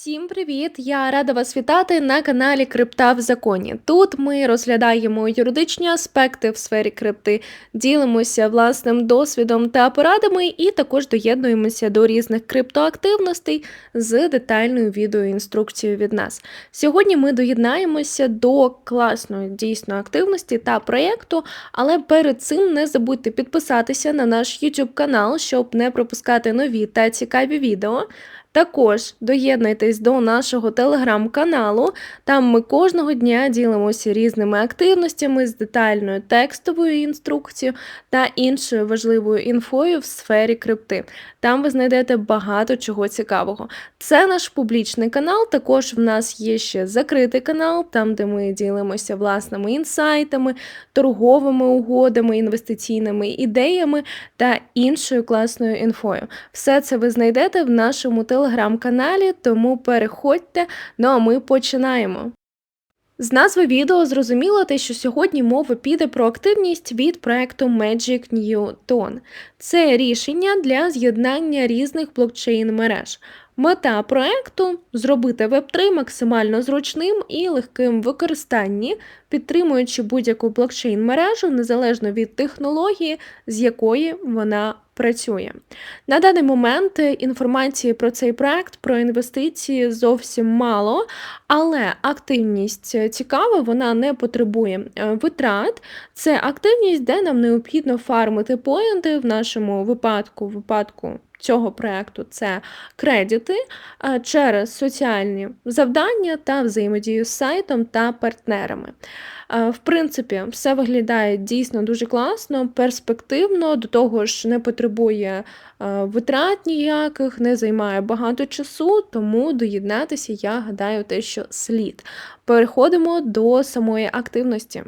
Всім привіт! Я рада вас вітати на каналі Крипта в законі. Тут ми розглядаємо юридичні аспекти в сфері крипти, ділимося власним досвідом та порадами, і також доєднуємося до різних криптоактивностей з детальною відеоінструкцією від нас. Сьогодні ми доєднаємося до класної дійсно активності та проєкту, але перед цим не забудьте підписатися на наш YouTube канал, щоб не пропускати нові та цікаві відео. Також доєднуйтесь до нашого телеграм-каналу. Там ми кожного дня ділимося різними активностями з детальною текстовою інструкцією та іншою важливою інфою в сфері крипти. Там ви знайдете багато чого цікавого. Це наш публічний канал. Також в нас є ще закритий канал, там де ми ділимося власними інсайтами, торговими угодами, інвестиційними ідеями та іншою класною інфою. Все це ви знайдете в нашому телеграм-каналі, тому переходьте. Ну а ми починаємо. З назви відео зрозуміло те, що сьогодні мова піде про активність від проекту Magic Newton. Це рішення для з'єднання різних блокчейн мереж. Мета проекту зробити Web3 максимально зручним і легким в використанні, підтримуючи будь-яку блокчейн мережу незалежно від технології, з якої вона працює. На даний момент інформації про цей проект, про інвестиції зовсім мало, але активність цікава, вона не потребує е, витрат. Це активність, де нам необхідно фармити поінти в нашому випадку, випадку. Цього проекту це кредити е, через соціальні завдання та взаємодію з сайтом та партнерами. Е, В принципі, все виглядає дійсно дуже класно, перспективно, до того ж не потребує е, витрат ніяких, не займає багато часу, тому доєднатися, я гадаю, те, що слід. Переходимо до самої активності.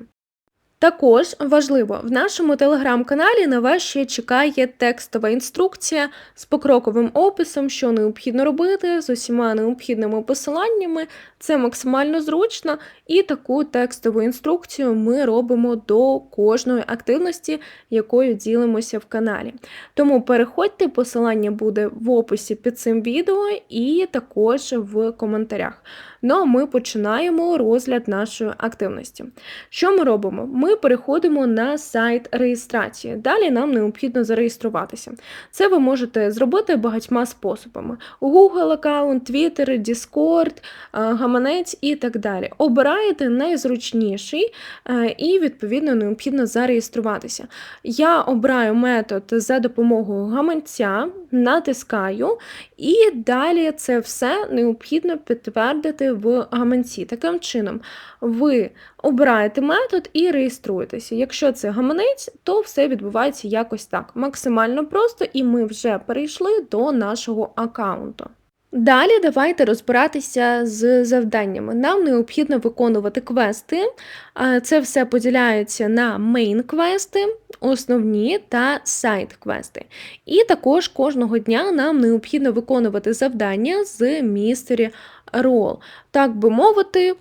Також важливо, в нашому телеграм-каналі на вас ще чекає текстова інструкція з покроковим описом, що необхідно робити, з усіма необхідними посиланнями. Це максимально зручно, і таку текстову інструкцію ми робимо до кожної активності, якою ділимося в каналі. Тому переходьте, посилання буде в описі під цим відео і також в коментарях. Ну а ми починаємо розгляд нашої активності. Що ми робимо? Ми переходимо на сайт реєстрації. Далі нам необхідно зареєструватися. Це ви можете зробити багатьма способами: Google аккаунт, Twitter, Discord, е, гаманець і так далі. Обираєте найзручніший е, і, відповідно, необхідно зареєструватися. Я обираю метод за допомогою гаманця, натискаю, і далі це все необхідно підтвердити в гаманці. Таким чином, ви обираєте метод і реєструєтеся. Якщо це гаманець, то все відбувається якось так. Максимально просто, і ми вже перейшли до нашого аккаунту. Далі давайте розбиратися з завданнями. Нам необхідно виконувати квести. Це все поділяється на мейн-квести, основні та сайт-квести. І також кожного дня нам необхідно виконувати завдання з Mystery Roll. Так би мовити,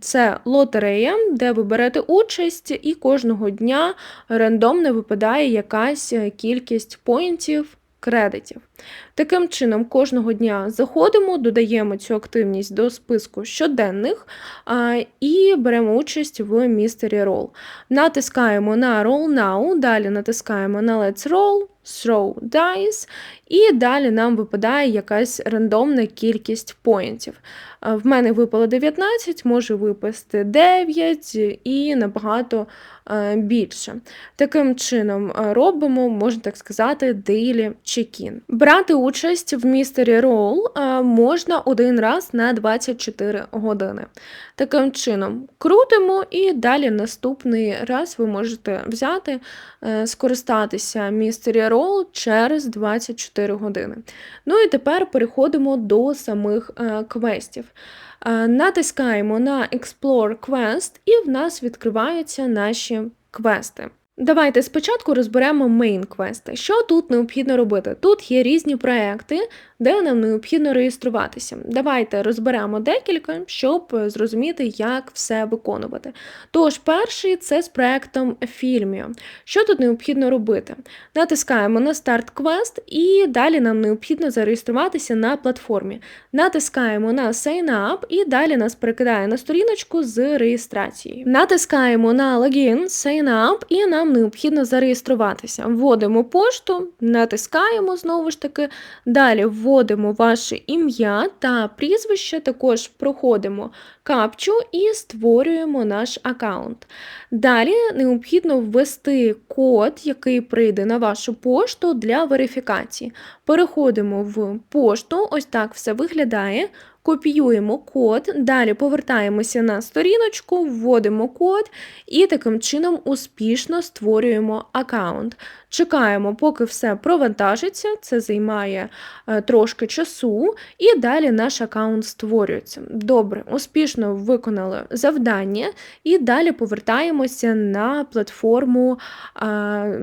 це лотерея, де ви берете участь, і кожного дня рандомно випадає якась кількість поінтів, кредитів. Таким чином, кожного дня заходимо, додаємо цю активність до списку щоденних і беремо участь в Mystery Roll. Натискаємо на Roll Now, далі натискаємо на Let's Roll, Throw Dice, і далі нам випадає якась рандомна кількість поінтів. В мене випало 19, може випасти 9 і набагато більше. Таким чином робимо, можна так сказати, daily check-in. Брати участь в Mystery Roll можна один раз на 24 години. Таким чином, крутимо, і далі наступний раз ви можете взяти, е, скористатися Mystery Roll через 24 години. Ну і тепер переходимо до самих е, квестів. Е, натискаємо на Explore Quest, і в нас відкриваються наші квести. Давайте спочатку розберемо мейн квести. Що тут необхідно робити? Тут є різні проекти, де нам необхідно реєструватися. Давайте розберемо декілька, щоб зрозуміти, як все виконувати. Тож, перший це з проектом Filmio. Що тут необхідно робити? Натискаємо на старт квест, і далі нам необхідно зареєструватися на платформі. Натискаємо на Sign Up, і далі нас перекидає на сторіночку з реєстрацією. Натискаємо на Login, Sign Up, і нам необхідно зареєструватися. Вводимо пошту, натискаємо знову ж таки. Далі вводимо ваше ім'я та прізвище, також проходимо капчу і створюємо наш аккаунт. Далі необхідно ввести код, який прийде на вашу пошту для верифікації. Переходимо в пошту, ось так все виглядає. Копіюємо код, далі повертаємося на сторіночку, вводимо код і таким чином успішно створюємо аккаунт. Чекаємо, поки все провантажиться, це займає е, трошки часу, і далі наш аккаунт створюється. Добре, успішно виконали завдання, і далі повертаємося на платформу е,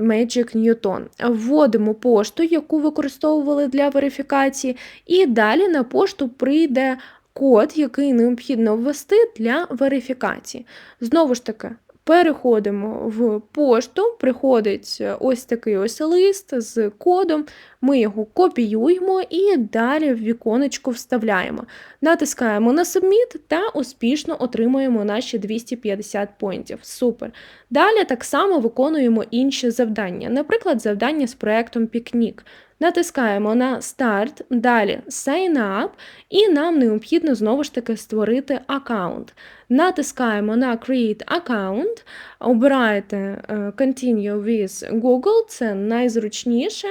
Magic Newton. Вводимо пошту, яку використовували для верифікації, і далі на пошту прийде. Код, який необхідно ввести для верифікації. Знову ж таки, Переходимо в пошту, приходить е, ось такий ось лист з кодом, ми його копіюємо і далі в віконечко вставляємо. Натискаємо на Submit та успішно отримуємо наші 250 поінтів. Супер. Далі так само виконуємо інші завдання, наприклад, завдання з проектом Пікнік. Натискаємо на старт, далі Sign Up, і нам необхідно знову ж таки створити аккаунт. Натискаємо на Create Account, обираєте е, Continue with Google, це найзручніше.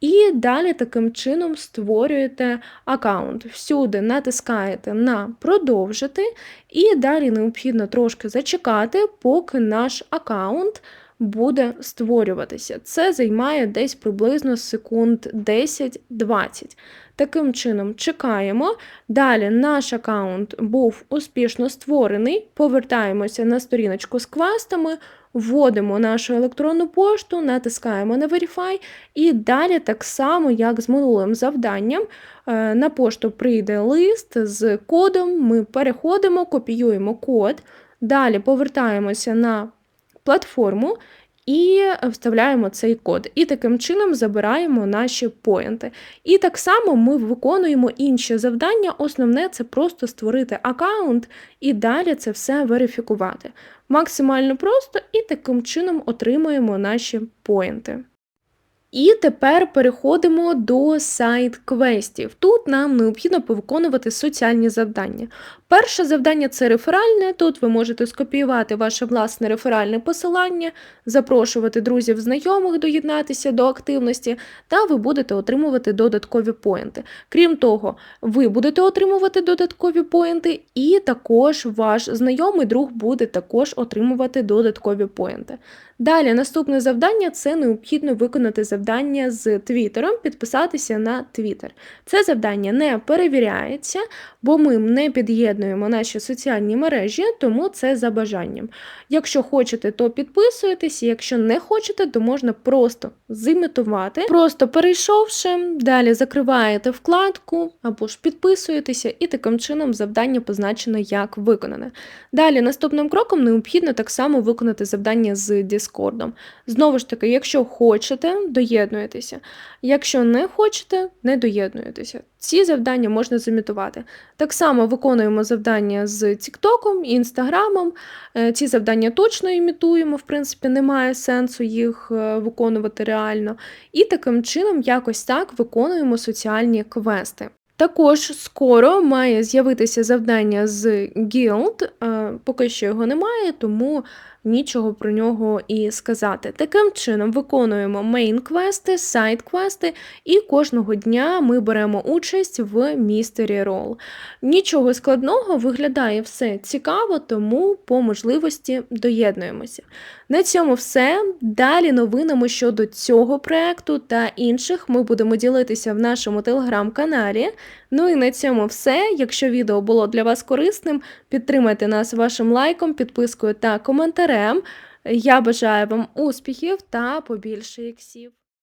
І далі таким чином створюєте аккаунт. Всюди натискаєте на продовжити, і далі необхідно трошки зачекати, поки наш аккаунт буде створюватися. Це займає десь приблизно секунд 10-20. Таким чином, чекаємо. Далі наш аккаунт був успішно створений. Повертаємося на сторіночку з квестами, вводимо нашу електронну пошту, натискаємо на Verify, і далі, так само, як з минулим завданням, е, на пошту прийде лист з кодом. Ми переходимо, копіюємо код. Далі повертаємося на платформу і вставляємо цей код. І таким чином забираємо наші поінти. І так само ми виконуємо інші завдання. Основне це просто створити аккаунт і далі це все верифікувати. Максимально просто і таким чином отримуємо наші поінти. І тепер переходимо до сайт-квестів. Тут нам необхідно повиконувати соціальні завдання. Перше завдання це реферальне. Тут ви можете скопіювати ваше власне реферальне посилання, запрошувати друзів, знайомих доєднатися до активності, та ви будете отримувати додаткові поінти. Крім того, ви будете отримувати додаткові поінти, і також ваш знайомий друг буде також отримувати додаткові поінти. Далі, наступне завдання це необхідно виконати завдання з Твіттером, підписатися на Твіттер. Це завдання не перевіряється, бо ми не під'єднуємо наші соціальні мережі, тому це за бажанням. Якщо хочете, то підписуєтесь, якщо не хочете, то можна просто зімітувати, просто перейшовши, далі закриваєте вкладку або ж підписуєтеся, і таким чином завдання позначено як виконане. Далі, наступним кроком необхідно так само виконати завдання з Discord. Знову ж таки, якщо хочете, доєднуєтеся. Якщо не хочете, не доєднуєтеся. Ці завдання можна замітувати. Так само виконуємо завдання з Тіктоком, Інстаграмом. Е, ці завдання точно імітуємо, в принципі, немає сенсу їх е, виконувати реально. І таким чином якось так виконуємо соціальні квести. Також скоро має з'явитися завдання з Guild, е, поки що його немає, тому нічого про нього і сказати. Таким чином виконуємо мейн-квести, сайд-квести, і кожного дня ми беремо участь в містері рол. Нічого складного виглядає все цікаво, тому по можливості доєднуємося. На цьому все. Далі новинами щодо цього проекту та інших ми будемо ділитися в нашому телеграм-каналі. Ну і на цьому все. Якщо відео було для вас корисним, підтримайте нас вашим лайком, підпискою та коментарем. Я бажаю вам успіхів та побільше іксів.